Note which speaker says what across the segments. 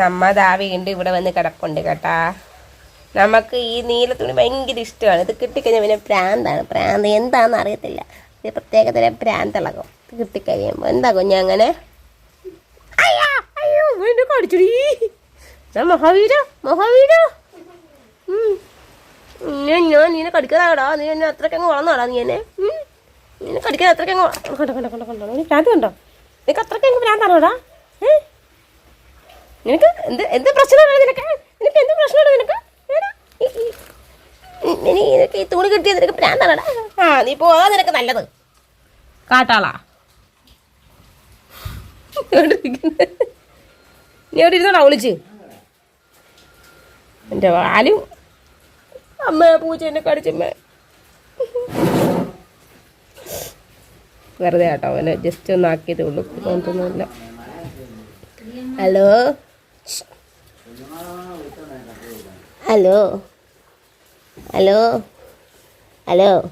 Speaker 1: നമ്മ ദാ വീണ്ടും ഇവിടെ വന്ന് കിടപ്പുണ്ട് കേട്ടാ. നമുക്ക് ഈ നീല തുണി ഭയങ്കര ഇഷ്ടമാണ്. ഇത് കിട്ടിക്കഴിഞ്ഞാൽ പിന്നെ പ്രാന്താണ്. പ്രാന്ത് എന്താണെന്ന് അറിയത്തില്ല. ഇത് പ്രത്യേകതരം പ്രാന്തിളകും. ഇത് കിട്ടിക്കഴിയുമ്പോൾ എന്താ കുഞ്ഞ അങ്ങനെ? അയ്യാ, അയ്യോ ഞാൻ ഞാൻ ഞാൻ നീനെ കടിക്കാതാടാ. നീ എന്നെ അത്രക്കങ്ങ് വളർന്നാടാ നീ എന്നെ. നീനെ നിന്നെ കടിക്കാൻ അത്രയ്ക്കങ്ങ് കണ്ടോ കണ്ടോ കണ്ടോ കണ്ടോ. നീ പ്രാന്ത് കണ്ടോ? നിനക്ക് അത്രക്കങ്ങ് പ്രാന്താണോടാ? ഏ? നിനക്ക് എന്ത് എന്ത് പ്രശ്നമാണ് നിനക്ക്? നിനക്ക് എന്ത് പ്രശ്നമാണ് നിനക്ക്? നിനക്ക് ഈ തുണി കിട്ടിയത് നിനക്ക് പ്രാന്താണടാ. ആ നീ പോകാൻ നിനക്ക് നല്ലത്. കാട്ടാളാ. നീ എവിടെ ഇരുന്നോടാ വിളിച്ച് എന്റെ വാലും. അമ്മ പൂച്ച എന്നെ കടിച്ചമ്മ വെറുതെ കേട്ടോ അവനെ ജസ്റ്റ് ഒന്ന് ആക്കിയതേ ഉള്ളൂ തോന്നുന്നില്ല ഹലോ? ഹലോ. ഹലോ. ഹലോ.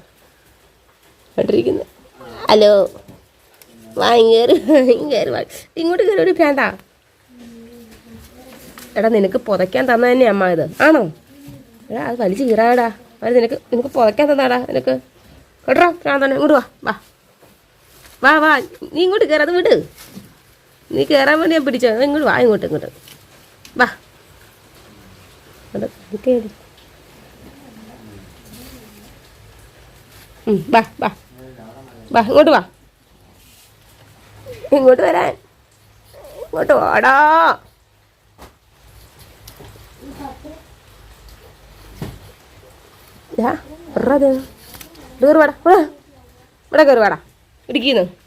Speaker 1: കേട്ടിരിക്കുന്നു ഹലോ. വാങ്ങേറ് വാങ്ങേറ് വാ. ഇങ്ങോട്ട് കയറി ഒരു ഭ്രാന്താ എടാ നിനക്ക് പുതയ്ക്കാൻ തന്ന തന്നെ അമ്മ ഇത്. ആണോ? എടാ അത് വലിച്ചു കീറാടാ. അത് നിനക്ക് നിനക്ക് പുതയ്ക്കാൻ തന്നാടാ നിനക്ക്. കേട്ടോ ഭ്രാന്താണ് ഇങ്ങോട്ട് വാ വാ. വാ വാ. നീ ഇങ്ങോട്ട് കയറാതെ വിട്. നീ കയറാൻ വേണ്ടി ഞാൻ പിടിച്ചോ ഇങ്ങോട്ട് വാ ഇങ്ങോട്ട് ഇങ്ങോട്ട്. വാ. നിൽക്കേടി. വാ ഇങ്ങോട്ട് വാ. ഇങ്ങോട്ട് വരാൻ. ഇങ്ങോട്ട് വാടാ. കയറി വാടാ. ഇവിടെ കയറി വാടാ. ഇടിക്കുന്നു